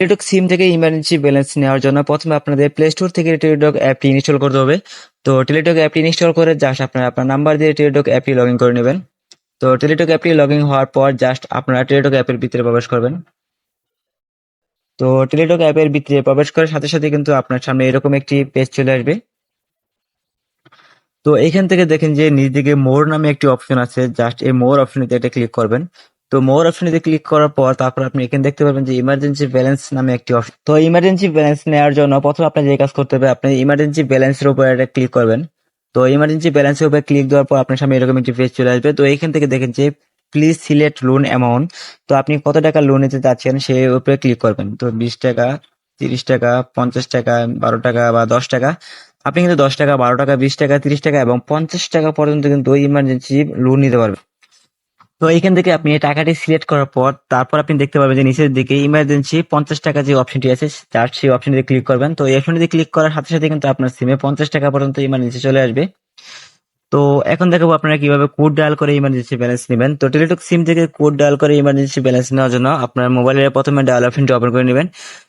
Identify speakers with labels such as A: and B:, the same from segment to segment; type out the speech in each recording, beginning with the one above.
A: Teletalk সিম থেকে emergency balance নেওয়ার জন্য প্রথমে আপনাদের প্লে স্টোর থেকে টেলিটক অ্যাপটি ইনস্টল করতে হবে। তো টেলিটক অ্যাপটি ইনস্টল করে জাস্ট আপনারা আপনার নাম্বার দিয়ে টেলিটক অ্যাপটি লগ ইন করে নেবেন। তো টেলিটক অ্যাপটি লগ ইন হওয়ার পর জাস্ট আপনারা টেলিটক অ্যাপের ভিতরে প্রবেশ করবেন। তো টেলিটক অ্যাপের ভিতরে প্রবেশ করার সাথে সাথে কিন্তু আপনার সামনে এরকম একটি পেজ চলে আসবে। তো এখান থেকে দেখেন যে নিচ দিকে মোর নামে একটি অপশন আছে। জাস্ট এই মোর অপশনে এটা ক্লিক করবেন। তো মোর অপশনে ক্লিক করার পর তারপর আপনি এখানে দেখতে পাবেন যে ইমার্জেন্সি ব্যালেন্স নামে একটি অপশন তো ইমার্জেন্সি ব্যালেন্স নেওয়ার জন্য প্রথমে আপনার যে কাজ করতে হবে, আপনি ইমার্জেন্সি ব্যালেন্সের উপর এটা ক্লিক করবেন। তো ইমার্জেন্সি ব্যালেন্সের উপর ক্লিক দেওয়ার পর আপনার সামনে এরকম একটি পেজ চলে আসবে। তো এইখান থেকে দেখেন যে প্লিজ সিলেক্ট লোন অ্যামাউন্ট তো আপনি কত টাকা লোন নিতে চাচ্ছেন সেই উপরে ক্লিক করবেন। তো বিশ টাকা, তিরিশ টাকা, পঞ্চাশ টাকা, বারো টাকা বা দশ টাকা। আপনি কিন্তু দশ টাকা, বারো টাকা, বিশ টাকা, তিরিশ টাকা এবং পঞ্চাশ টাকা পর্যন্ত কিন্তু ইমার্জেন্সি লোন নিতে পারবেন। তো এখান থেকে আপনি টাকাটি সিলেক্ট করার পর তারপর আপনি দেখতে পাবেন যে নিচের দিকে ইমার্জেন্সি পঞ্চাশ টাকা যে অপশনটি আছে, তার সেই অপশনটিতে ক্লিক করবেন। তো এই অপশনটিতে ক্লিক করার সাথে সাথে কিন্তু আপনার সিমে পঞ্চাশ টাকা পর্যন্ত ইমার্জেন্সি চলে আসবে। তো এখন দেখাবো আপনারা কীভাবে কোড ডায়াল করে ইমার্জেন্সি ব্যালেন্স নেবেন। তো টেলিটক সিম থেকে কোড ডায়াল করে ইমার্জেন্সি ব্যালেন্স নেওয়ার জন্য আপনার মোবাইলের প্রথমে ডায়াল অপশনটি ওপেন করে নেবেন।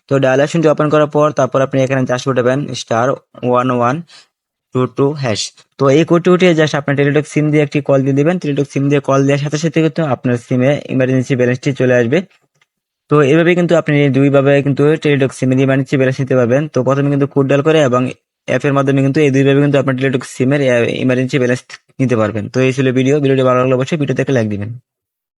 A: তো ডায়াল অপশনটি ওপেন করার পর তারপর আপনি এখানে জাস্ট উঠাবেন star one one two two hash তো এই কোডটি উঠিয়ে জাস্ট আপনার টেলিটক সিম দিয়ে একটি কল দিয়ে দিবেন। টেলিটক সিম দিয়ে কল দেওয়ার সাথে সাথে কিন্তু আপনার সিমে ইমার্জেন্সি ব্যালেন্সটি চলে আসবে। তো এভাবে কিন্তু আপনি দুইভাবে কিন্তু টেলিটক সিমের ইমার্জেন্সি ব্যালেন্স নিতে পারবেন। তো প্রথমে কিন্তু কোড ডাল করে এবং অ্যাপের মাধ্যমে কিন্তু এই দুইভাবে কিন্তু আপনার টেলিটক সিমের ইমার্জেন্সি ব্যালেন্স নিতে পারবেন। তো এই ছিল ভিডিও ভিডিওটি ভালো লাগলে অবশ্যই ভিডিও থেকে লাইক দিবেন।